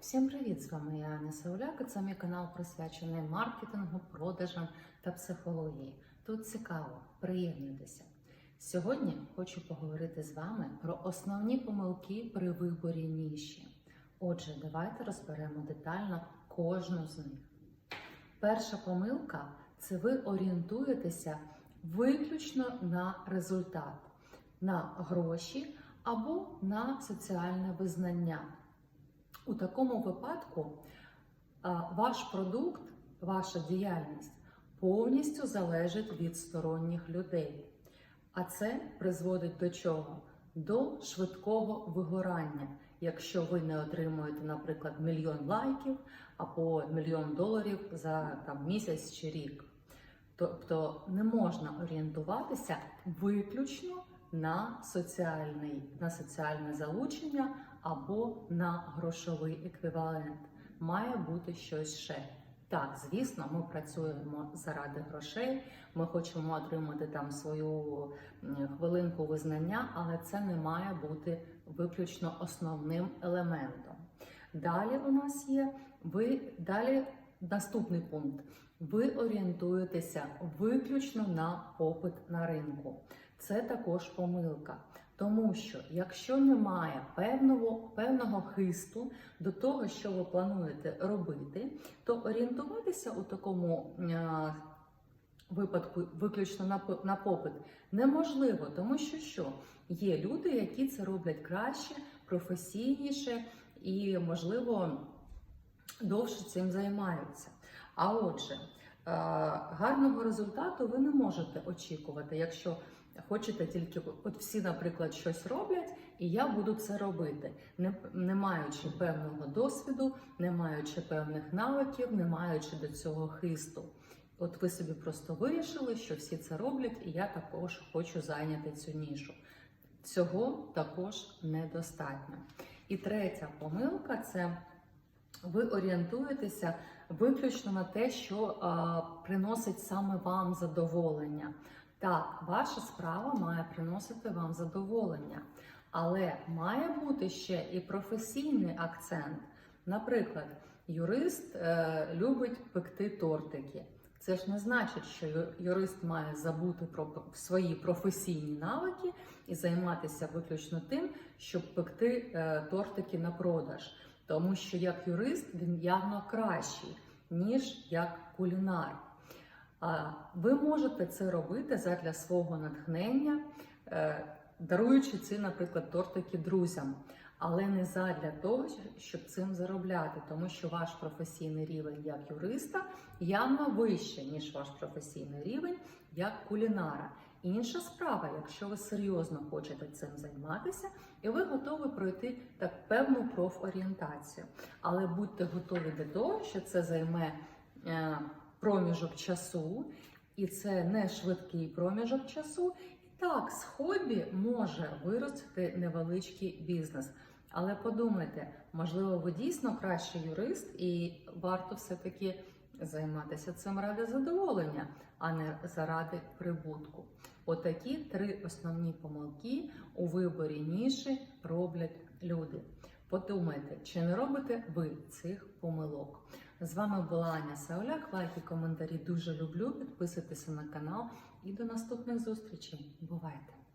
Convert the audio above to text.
Всім привіт! З вами я Аня Сауляк. Це мій канал присвячений маркетингу, продажам та психології. Тут цікаво, приєднуйтеся. Сьогодні хочу поговорити з вами про основні помилки при виборі ніші. Отже, давайте розберемо детально кожну з них. Перша помилка це ви орієнтуєтеся виключно на результат, на гроші або на соціальне визнання. У такому випадку ваш продукт, ваша діяльність повністю залежить від сторонніх людей. А це призводить до чого? До швидкого вигорання. Якщо ви не отримуєте, наприклад, мільйон лайків або мільйон доларів за там, місяць чи рік. Тобто не можна орієнтуватися виключно на, соціальний, на соціальне залучення або на грошовий еквівалент. Має бути щось ще. Так, звісно, ми працюємо заради грошей, ми хочемо отримати там свою хвилинку визнання, але це не має бути виключно основним елементом. Далі у нас є ви далі наступний пункт. Ви орієнтуєтеся виключно на попит на ринку. Це також помилка. Тому що якщо немає певного, певного хисту до того, що ви плануєте робити, то орієнтуватися у такому е, випадку виключно на, на попит неможливо, тому що що є люди, які це роблять краще, професійніше і, можливо, довше цим займаються. А отже, гарного результату ви не можете очікувати, якщо хочете тільки от всі, наприклад, щось роблять, і я буду це робити, не, не маючи певного досвіду, не маючи певних навиків, не маючи до цього хисту. От ви собі просто вирішили, що всі це роблять, і я також хочу зайняти цю нішу. Цього також недостатньо. І третя помилка це ви орієнтуєтеся виключно на те, що а, приносить саме вам задоволення. Так, ваша справа має приносити вам задоволення, але має бути ще і професійний акцент. Наприклад, юрист е, любить пекти тортики. Це ж не значить, що юрист має забути про свої професійні навики і займатися виключно тим, щоб пекти е, тортики на продаж. Тому що як юрист він явно кращий, ніж як кулінар. Ви можете це робити задля свого натхнення, е, даруючи ці, наприклад, тортики друзям, але не задля того, щоб цим заробляти, тому що ваш професійний рівень як юриста явно вище, ніж ваш професійний рівень як кулінара. Інша справа, якщо ви серйозно хочете цим займатися, і ви готові пройти так певну профорієнтацію. Але будьте готові до того, що це займе е, проміжок часу, і це не швидкий проміжок часу. І так, з хобі може вирости невеличкий бізнес. Але подумайте, можливо, ви дійсно кращий юрист, і варто все-таки займатися цим ради задоволення, а не заради прибутку. Отакі три основні помилки у виборі ніші роблять люди. Подумайте, чи не робите ви цих помилок? З вами була Аня Сауляк. Лайки, коментарі дуже люблю. Підписуйтеся на канал і до наступних зустрічей. Бувайте!